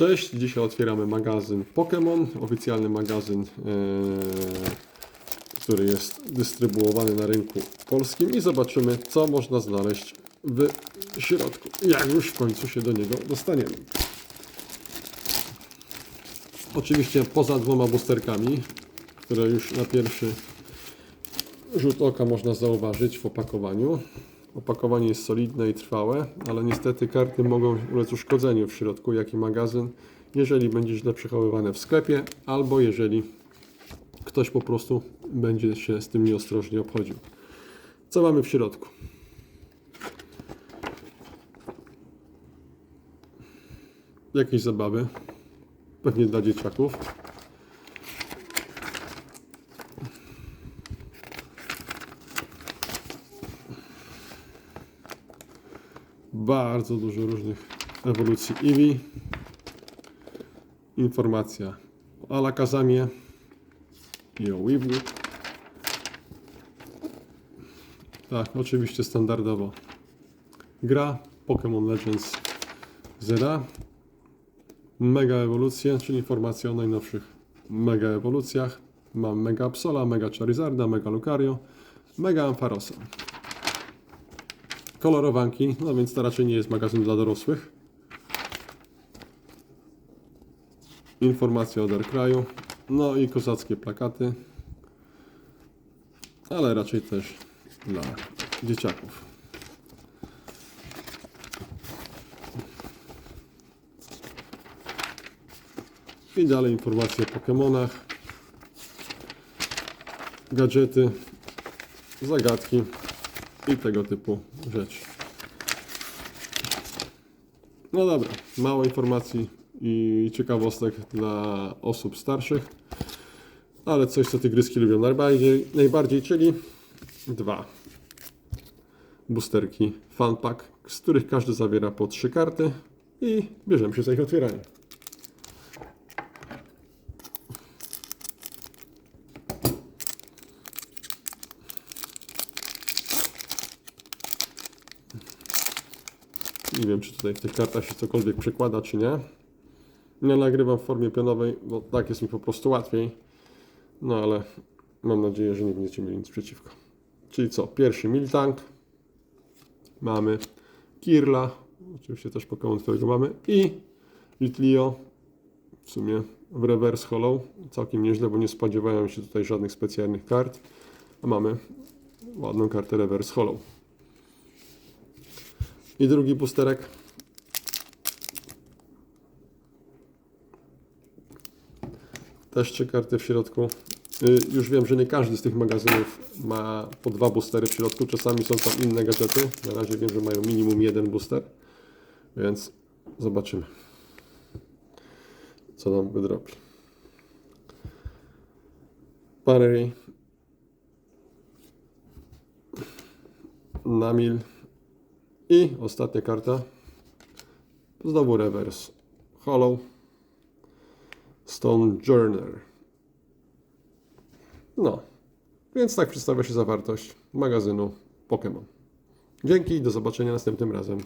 Cześć, dzisiaj otwieramy magazyn Pokémon, oficjalny magazyn, e, który jest dystrybuowany na rynku polskim i zobaczymy, co można znaleźć w środku, jak już w końcu się do niego dostaniemy. Oczywiście poza dwoma boosterkami, które już na pierwszy rzut oka można zauważyć w opakowaniu. Opakowanie jest solidne i trwałe, ale niestety karty mogą ulec uszkodzeniu w środku, jak i magazyn, jeżeli będzie źle przechowywane w sklepie, albo jeżeli ktoś po prostu będzie się z tym nieostrożnie obchodził. Co mamy w środku? Jakieś zabawy, pewnie dla dzieciaków. Bardzo dużo różnych ewolucji Eevee. Informacja o Alakazamie i o Weeble. Tak, oczywiście standardowo gra Pokémon Legends Zera. Mega ewolucje, czyli informacje o najnowszych mega ewolucjach. Mam Mega Absola, Mega Charizarda, Mega Lucario, Mega Ampharosa kolorowanki, no więc to raczej nie jest magazyn dla dorosłych. Informacje o Darkraju, no i kozackie plakaty, ale raczej też dla dzieciaków. I dalej informacje o Pokémonach, gadżety, zagadki i tego typu rzeczy. No dobra, mało informacji i ciekawostek dla osób starszych, ale coś, co tygryski lubią najbardziej, najbardziej czyli dwa boosterki Funpack, z których każdy zawiera po trzy karty i bierzemy się za ich otwieranie. Nie wiem, czy tutaj w tych kartach się cokolwiek przekłada, czy nie. Ja nagrywam w formie pionowej, bo tak jest mi po prostu łatwiej. No ale mam nadzieję, że nie będziecie mieli nic przeciwko. Czyli co? Pierwszy Miltank. Mamy Kirla. Oczywiście też Pokémon, którego mamy. I Litleo. W sumie w reverse hollow. Całkiem nieźle, bo nie spodziewałem się tutaj żadnych specjalnych kart. A mamy ładną kartę reverse hollow. I drugi boosterek. Też trzy karty w środku. Y, Już wiem, że nie każdy z tych magazynów ma po dwa boostery w środku. Czasami są tam inne gadżety. Na razie wiem, że mają minimum jeden booster. Więc zobaczymy, co nam wydrobi. Parry. Namil. I ostatnia karta. Znowu reverse. Hollow. Stone Journer. No. Więc tak przedstawia się zawartość magazynu Pokémon. Dzięki i do zobaczenia następnym razem.